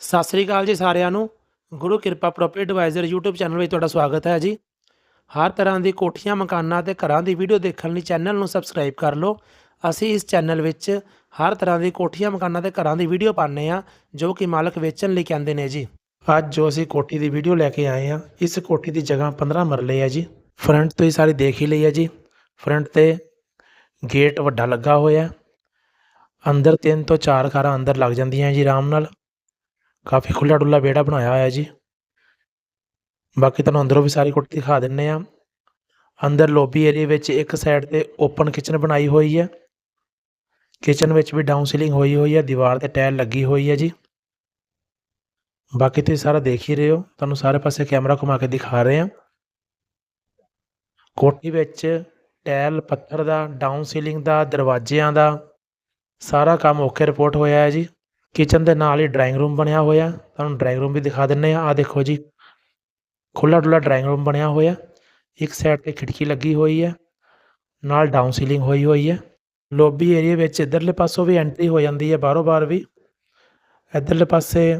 ਸਤਿ ਸ੍ਰੀ ਅਕਾਲ ਜੀ ਸਾਰਿਆਂ ਨੂੰ। ਗੁਰੂ ਕਿਰਪਾ ਪ੍ਰੋਪਰਟੀ ਐਡਵਾਈਜ਼ਰ YouTube ਚੈਨਲ ਵਿੱਚ ਤੁਹਾਡਾ ਸਵਾਗਤ ਹੈ ਜੀ। ਹਰ ਤਰ੍ਹਾਂ ਦੀ ਕੋਠੀਆਂ, ਮਕਾਨਾਂ ਤੇ ਘਰਾਂ ਦੀ ਵੀਡੀਓ ਦੇਖਣ ਲਈ ਚੈਨਲ ਨੂੰ ਸਬਸਕ੍ਰਾਈਬ ਕਰ ਲਓ। ਅਸੀਂ ਇਸ ਚੈਨਲ ਵਿੱਚ ਹਰ ਤਰ੍ਹਾਂ ਦੀ ਕੋਠੀਆਂ, ਮਕਾਨਾਂ ਤੇ ਘਰਾਂ ਦੀ ਵੀਡੀਓ ਪਾਉਂਦੇ ਆ ਜੋ ਕਿ ਮਾਲਕ ਵੇਚਣ ਲਈ ਕਹਿੰਦੇ ਨੇ ਜੀ। ਅੱਜ ਜੋ ਅਸੀਂ ਕੋਠੀ ਦੀ ਵੀਡੀਓ ਲੈ ਕੇ ਆਏ ਆ ਇਸ ਕੋਠੀ ਦੀ ਜਗ੍ਹਾ 15 ਮਰਲੇ ਹੈ ਜੀ। ਫਰੰਟ ਤੋਂ ਹੀ ਸਾਰੀ ਦੇਖ ਹੀ ਲਈ ਹੈ ਜੀ। ਫਰੰਟ ਤੇ ਗੇਟ ਵੱਡਾ ਲੱਗਾ ਹੋਇਆ। ਅੰਦਰ ਤਿੰਨ ਤੋਂ ਚਾਰ ਕਾਰਾਂ ਅੰਦਰ ਲੱਗ ਜਾਂਦੀਆਂ ਜੀ ਆਰਾਮ ਨਾਲ। ਕਾਫੀ ਖੁੱਲਾ ਡੁੱਲਾ ਵਿਹੜਾ ਬਣਾਇਆ ਹੋਇਆ ਜੀ। ਬਾਕੀ ਤੁਹਾਨੂੰ ਅੰਦਰੋਂ ਵੀ ਸਾਰੀ ਕੋਠੀ ਦਿਖਾ ਦਿੰਨੇ ਆ। ਅੰਦਰ ਲੋਬੀ ਏਰੀਆ ਵਿੱਚ ਇੱਕ ਸਾਈਡ ਤੇ ਓਪਨ ਕਿਚਨ ਬਣਾਈ ਹੋਈ ਹੈ। ਕਿਚਨ ਵਿੱਚ ਵੀ ਡਾਊਨ ਸੀਲਿੰਗ ਹੋਈ ਹੋਈ ਹੈ, ਦੀਵਾਰ ਤੇ ਟਾਇਲ ਲੱਗੀ ਹੋਈ ਹੈ ਜੀ। ਬਾਕੀ ਤੁਸੀਂ ਸਾਰਾ ਦੇਖ ਹੀ ਰਹੇ ਹੋ, ਤੁਹਾਨੂੰ ਸਾਰੇ ਪਾਸੇ ਕੈਮਰਾ ਘੁਮਾ ਕੇ ਦਿਖਾ ਰਹੇ ਹਾਂ। ਕੋਠੀ ਵਿੱਚ ਟਾਇਲ, ਪੱਥਰ ਦਾ ਡਾਊਨ ਸੀਲਿੰਗ ਦਾ, ਦਰਵਾਜ਼ਿਆਂ ਦਾ ਸਾਰਾ ਕੰਮ ਓਕੇ ਰਿਪੋਰਟ ਹੋਇਆ ਹੈ ਜੀ। ਕਿਚਨ ਦੇ ਨਾਲ ਹੀ ਡਰਾਇੰਗ ਰੂਮ ਬਣਿਆ ਹੋਇਆ। ਤੁਹਾਨੂੰ ਡਰਾਇੰਗ ਰੂਮ ਵੀ ਦਿਖਾ ਦਿੰਨੇ ਆ। ਆ ਦੇਖੋ ਜੀ ਖੁੱਲਾ ਡੁੱਲਾ ਡਰਾਇੰਗ ਰੂਮ ਬਣਿਆ ਹੋਇਆ। ਇੱਕ ਸਾਈਡ ਤੇ ਖਿੜਕੀ ਲੱਗੀ ਹੋਈ ਹੈ, ਨਾਲ ਡਾਊਨ ਸੀਲਿੰਗ ਹੋਈ ਹੋਈ ਹੈ। ਲੌਬੀ ਏਰੀਆ ਵਿੱਚ ਇਧਰਲੇ ਪਾਸੋਂ ਵੀ ਐਂਟਰੀ ਹੋ ਜਾਂਦੀ ਹੈ, ਬਾਹਰੋਂ ਬਾਹਰ ਵੀ। ਇਧਰਲੇ ਪਾਸੇ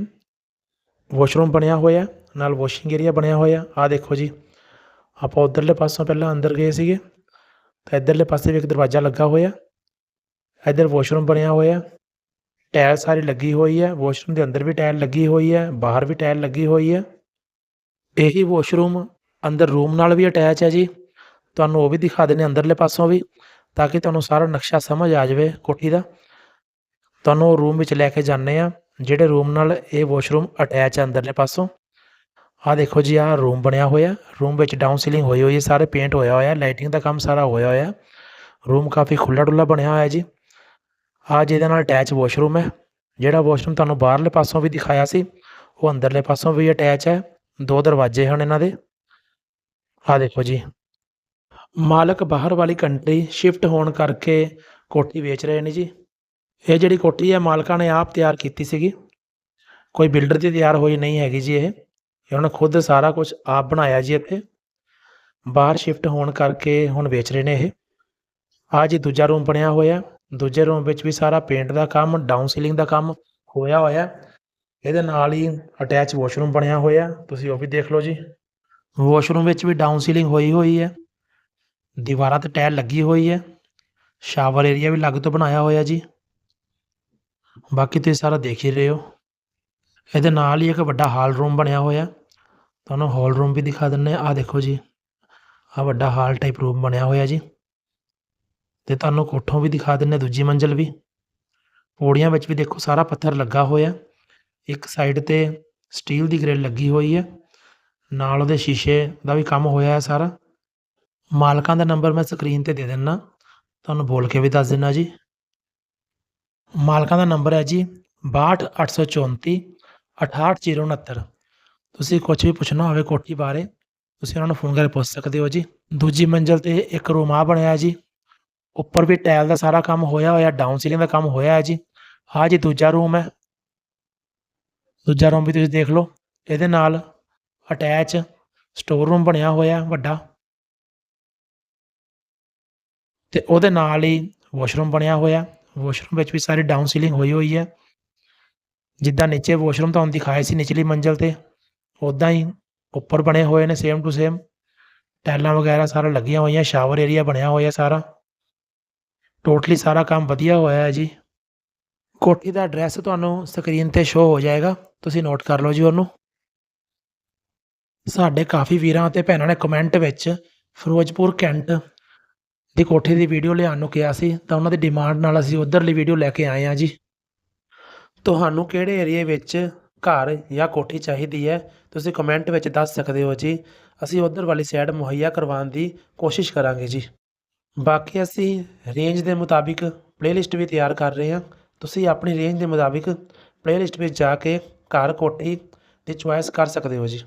ਵਾਸ਼ਰੂਮ ਬਣਿਆ ਹੋਇਆ, ਨਾਲ ਵਾਸ਼ਿੰਗ ਏਰੀਆ ਬਣਿਆ ਹੋਇਆ। ਆ ਦੇਖੋ ਜੀ, ਆਪਾਂ ਉਧਰਲੇ ਪਾਸੋਂ ਪਹਿਲਾਂ ਅੰਦਰ ਗਏ ਸੀਗੇ, ਤਾਂ ਇਧਰਲੇ ਪਾਸੇ ਵੀ ਇੱਕ ਦਰਵਾਜ਼ਾ ਲੱਗਾ ਹੋਇਆ। ਇਧਰ ਵਾਸ਼ਰੂਮ ਬਣਿਆ ਹੋਇਆ। ਟਾਇਲ ਸਾਰੀ ਲੱਗੀ ਹੋਈ ਹੈ, ਵਾਸ਼ਰੂਮ ਦੇ ਅੰਦਰ ਵੀ ਟਾਇਲ ਲੱਗੀ ਹੋਈ ਹੈ, ਬਾਹਰ ਵੀ ਟਾਇਲ ਲੱਗੀ ਹੋਈ ਹੈ। ਇਹੀ ਵਾਸ਼ਰੂਮ ਅੰਦਰ ਰੂਮ ਨਾਲ ਵੀ ਅਟੈਚ ਹੈ ਜੀ। ਤੁਹਾਨੂੰ ਉਹ ਵੀ ਦਿਖਾ ਦਿੰਦੇ ਅੰਦਰਲੇ ਪਾਸੋਂ ਵੀ, ਤਾਂ ਕਿ ਤੁਹਾਨੂੰ ਸਾਰਾ ਨਕਸ਼ਾ ਸਮਝ ਆ ਜਾਵੇ ਕੋਠੀ ਦਾ। ਤੁਹਾਨੂੰ ਉਹ ਰੂਮ ਵਿੱਚ ਲੈ ਕੇ ਜਾਂਦੇ ਆ ਜਿਹੜੇ ਰੂਮ ਨਾਲ ਇਹ ਵਾਸ਼ਰੂਮ ਅਟੈਚ ਹੈ ਅੰਦਰਲੇ ਪਾਸੋਂ। ਆ ਦੇਖੋ ਜੀ ਆ ਰੂਮ ਬਣਿਆ ਹੋਇਆ, ਰੂਮ ਵਿੱਚ ਡਾਊਨ ਸੀਲਿੰਗ ਹੋਈ ਹੋਈ ਹੈ, ਸਾਰੇ ਪੇਂਟ ਹੋਇਆ ਹੋਇਆ, ਲਾਈਟਿੰਗ ਦਾ ਕੰਮ ਸਾਰਾ ਹੋਇਆ ਹੋਇਆ। ਰੂਮ ਕਾਫੀ ਖੁੱਲਾ ਡੁੱਲਾ ਬਣਿਆ ਹੋਇਆ ਜੀ। ਆ ਜਿਹਦੇ ਨਾਲ ਅਟੈਚ ਵਾਸ਼ਰੂਮ ਹੈ। ਜਿਹੜਾ ਵਾਸ਼ਰੂਮ ਤੁਹਾਨੂੰ ਬਾਹਰਲੇ ਪਾਸੋਂ ਵੀ ਦਿਖਾਇਆ ਸੀ, ਉਹ ਅੰਦਰਲੇ ਪਾਸੋਂ ਵੀ ਅਟੈਚ ਹੈ। ਦੋ ਦਰਵਾਜ਼ੇ ਹਨ ਇਹਨਾਂ ਦੇ। ਆ ਦੇਖੋ ਜੀ। ਮਾਲਕ ਬਾਹਰ ਵਾਲੀ ਕੰਟਰੀ ਸ਼ਿਫਟ ਹੋਣ ਕਰਕੇ ਕੋਠੀ ਵੇਚ ਰਹੇ ਨੇ ਜੀ। ਇਹ ਜਿਹੜੀ ਕੋਠੀ ਹੈ, ਮਾਲਕਾਂ ਨੇ ਆਪ ਤਿਆਰ ਕੀਤੀ ਸੀਗੀ। ਕੋਈ ਬਿਲਡਰ ਦੀ ਤਿਆਰ ਹੋਈ ਨਹੀਂ ਹੈਗੀ ਜੀ ਇਹ। ਇਹ ਉਹਨਾਂ ਖੁਦ ਸਾਰਾ ਕੁਝ ਆਪ ਬਣਾਇਆ ਜੀ ਇੱਥੇ। ਬਾਹਰ ਸ਼ਿਫਟ ਹੋਣ ਕਰਕੇ ਹੁਣ ਵੇਚ ਰਹੇ ਨੇ ਇਹ। ਆ ਜੀ ਦੂਜਾ ਰੂਮ ਬਣਿਆ ਹੋਇਆ। ਦੂਜੇ ਰੂਮ ਵਿੱਚ ਵੀ ਸਾਰਾ ਪੇਂਟ ਦਾ ਕੰਮ ਡਾਊਨ ਸੀਲਿੰਗ ਦਾ ਕੰਮ ਹੋਇਆ ਹੋਇਆ। ਇਹਦੇ ਨਾਲ ਹੀ ਅਟੈਚ ਵਾਸ਼ਰੂਮ ਬਣਿਆ ਹੋਇਆ। ਤੁਸੀਂ ਉਹ ਵੀ ਦੇਖ ਲਓ ਜੀ। ਵਾਸ਼ਰੂਮ ਵਿੱਚ ਵੀ ਡਾਊਨ ਸੀਲਿੰਗ ਹੋਈ ਹੋਈ ਹੈ। ਦੀਵਾਰਾਂ ਤੇ ਟਾਇਲ ਲੱਗੀ ਹੋਈ ਹੈ। ਸ਼ਾਵਰ ਏਰੀਆ ਵੀ ਲੱਗ ਤੋਂ ਬਣਾਇਆ ਹੋਇਆ ਜੀ। ਬਾਕੀ ਤੁਸੀਂ ਸਾਰਾ ਦੇਖ ਹੀ ਰਹੇ ਹੋ। ਇਹਦੇ ਨਾਲ ਹੀ ਇੱਕ ਵੱਡਾ ਹਾਲ ਰੂਮ ਬਣਿਆ ਹੋਇਆ। ਤੁਹਾਨੂੰ ਹਾਲ ਰੂਮ ਵੀ ਦਿਖਾ ਦਿੰਨੇ ਆ ਦੇਖੋ ਜੀ। ਆ ਵੱਡਾ ਹਾਲ ਟਾਈਪ ਰੂਮ ਬਣਿਆ ਹੋਇਆ ਜੀ। ਤੇ ਤੁਹਾਨੂੰ ਕੋਠੋਂ ਵੀ ਦਿਖਾ ਦਿੰਨੇ ਦੂਜੀ ਮੰਜ਼ਲ ਵੀ। ਪੌੜੀਆਂ ਵਿੱਚ ਵੀ ਦੇਖੋ ਸਾਰਾ ਪੱਥਰ ਲੱਗਾ ਹੋਇਆ। ਇੱਕ ਸਾਈਡ ਤੇ ਸਟੀਲ ਦੀ ਗ੍ਰਿਲ ਲੱਗੀ ਹੋਈ ਹੈ। ਨਾਲ ਉਹਦੇ ਸ਼ੀਸ਼ੇ ਦਾ ਵੀ ਕੰਮ ਹੋਇਆ ਹੈ ਸਾਰਾ। ਮਾਲਕਾਂ ਦਾ ਨੰਬਰ ਮੈਂ ਸਕਰੀਨ ਤੇ ਦੇ ਦਿੰਨਾ। ਤੁਹਾਨੂੰ ਬੋਲ ਕੇ ਵੀ ਦੱਸ ਦਿੰਨਾ ਜੀ। ਮਾਲਕਾਂ ਦਾ ਨੰਬਰ ਹੈ ਜੀ 62834 68069 ਤੁਸੀਂ ਕੁਝ ਵੀ ਪੁੱਛਣਾ ਹੋਵੇ ਕੋਠੀ ਬਾਰੇ, ਤੁਸੀਂ ਉਹਨਾਂ ਨੂੰ ਫੋਨ ਕਰਕੇ ਪੁੱਛ ਸਕਦੇ ਹੋ ਜੀ। ਦੂਜੀ ਮੰਜ਼ਲ ਤੇ ਇੱਕ ਰੂਮ ਆ ਬਣਿਆ ਜੀ। ਉੱਪਰ ਵੀ ਟਾਇਲ ਦਾ ਸਾਰਾ ਕੰਮ ਹੋਇਆ ਹੋਇਆ ਡਾਊਨ ਸੀਲਿੰਗ ਦਾ ਕੰਮ ਹੋਇਆ ਹੈ ਜੀ। ਆ ਜੀ ਦੂਜਾ ਰੂਮ ਹੈ। ਦੂਜਾ ਰੂਮ ਵੀ ਤੁਸੀਂ ਦੇਖ ਲਓ। ਇਹਦੇ ਨਾਲ ਅਟੈਚ ਸਟੋਰ ਰੂਮ ਬਣਿਆ ਹੋਇਆ ਵੱਡਾ। ਤੇ ਉਹਦੇ ਨਾਲ ਹੀ ਵਾਸ਼ਰੂਮ ਬਣਿਆ ਹੋਇਆ। ਵਾਸ਼ਰੂਮ ਵਿੱਚ ਵੀ ਸਾਰੀ ਡਾਊਨ ਸੀਲਿੰਗ ਹੋਈ ਹੋਈ ਹੈ। ਜਿੱਦਾਂ ਨੀਚੇ ਵਾਸ਼ਰੂਮ ਤੁਹਾਨੂੰ ਦਿਖਾਇਆ ਸੀ ਨਿਚਲੀ ਮੰਜ਼ਲ ਤੇ ਉਦਾਂ ਹੀ ਉੱਪਰ ਬਣੇ ਹੋਏ ਨੇ ਸੇਮ ਟੂ ਸੇਮ ਟਾਈਲਾਂ ਵਗੈਰਾ ਸਾਰਾ ਲੱਗੀਆਂ ਹੋਈਆਂ ਸ਼ਾਵਰ ਏਰੀਆ ਬਣਿਆ ਹੋਇਆ ਸਾਰਾ। ਟੋਟਲੀ ਸਾਰਾ ਕੰਮ ਵਧੀਆ ਹੋਇਆ ਹੈ ਜੀ। ਕੋਠੀ ਦਾ ਐਡਰੈਸ ਤੁਹਾਨੂੰ ਸਕਰੀਨ ਤੇ ਸ਼ੋ ਹੋ ਜਾਏਗਾ। ਤੁਸੀਂ ਨੋਟ ਕਰ ਲਓ ਜੀ ਉਹਨੂੰ। ਸਾਡੇ ਕਾਫੀ ਵੀਰਾਂ ਅਤੇ ਭੈਣਾਂ ਨੇ ਕਮੈਂਟ ਵਿੱਚ ਫਿਰੋਜ਼ਪੁਰ, ਕੈਂਟ ਦੀ ਕੋਠੀ ਦੀ ਵੀਡੀਓ ਲਿਆਉਣ ਨੂੰ ਕਿਹਾ ਸੀ। ਤਾਂ ਉਹਨਾਂ ਦੀ ਡਿਮਾਂਡ ਨਾਲ ਅਸੀਂ ਉਧਰਲੀ ਵੀਡੀਓ ਲੈ ਕੇ ਆਏ ਹਾਂ ਜੀ। ਤੁਹਾਨੂੰ ਕਿਹੜੇ ਏਰੀਏ ਵਿੱਚ ਘਰ ਜਾਂ ਕੋਠੀ ਚਾਹੀਦੀ ਹੈ, ਤੁਸੀਂ ਕਮੈਂਟ ਵਿੱਚ ਦੱਸ ਸਕਦੇ ਹੋ ਜੀ। ਅਸੀਂ ਉਧਰ ਵਾਲੀ ਸਾਈਡ ਮੁਹੱਈਆ ਕਰਵਾਉਣ ਦੀ ਕੋਸ਼ਿਸ਼ ਕਰਾਂਗੇ ਜੀ। ਬਾਕੀ ਅਸੀਂ ਰੇਂਜ ਦੇ ਮੁਤਾਬਿਕ ਪਲੇਲਿਸਟ ਵੀ ਤਿਆਰ ਕਰ ਰਹੇ ਹਾਂ। ਤੁਸੀਂ ਆਪਣੀ ਰੇਂਜ ਦੇ ਮੁਤਾਬਿਕ ਪਲੇਲਿਸਟ ਵਿੱਚ ਜਾ ਕੇ ਘਰ ਕੋਠੀ ਦੀ ਚੁਆਇਸ ਕਰ ਸਕਦੇ ਹੋ ਜੀ।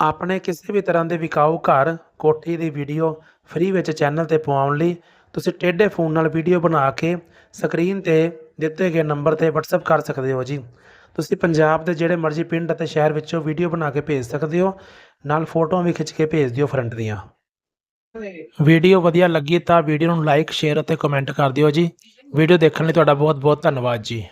ਆਪਣੇ ਕਿਸੇ ਵੀ ਤਰ੍ਹਾਂ ਦੇ ਵਿਕਾਊ ਘਰ ਕੋਠੀ ਦੀ ਵੀਡੀਓ ਫ੍ਰੀ ਵਿੱਚ ਚੈਨਲ ਤੇ ਪਵਾਉਣ ਲਈ ਤੁਸੀਂ ਟੇਢੇ ਫੋਨ ਨਾਲ ਵੀਡੀਓ ਬਣਾ ਕੇ ਸਕਰੀਨ ਤੇ ਦਿੱਤੇ ਗਏ ਨੰਬਰ ਤੇ WhatsApp ਕਰ ਸਕਦੇ ਹੋ ਜੀ। ਤੁਸੀਂ ਪੰਜਾਬ ਦੇ ਜਿਹੜੇ ਮਰਜ਼ੀ ਪਿੰਡ ਅਤੇ ਸ਼ਹਿਰ ਵਿੱਚੋਂ ਵੀਡੀਓ ਬਣਾ ਕੇ ਭੇਜ ਸਕਦੇ ਹੋ। ਨਾਲ ਫੋਟੋਆਂ ਵੀ ਖਿੱਚ ਕੇ ਭੇਜ ਦਿਓ ਫਰੰਟ ਦੀਆਂ। ਵੀਡੀਓ ਵਧੀਆ ਲੱਗੀ ਤਾਂ ਵੀਡੀਓ ਨੂੰ ਲਾਈਕ, ਸ਼ੇਅਰ ਅਤੇ ਕਮੈਂਟ ਕਰ ਦਿਓ ਜੀ। ਵੀਡੀਓ ਦੇਖਣ ਲਈ ਤੁਹਾਡਾ ਬਹੁਤ ਬਹੁਤ ਧੰਨਵਾਦ ਜੀ।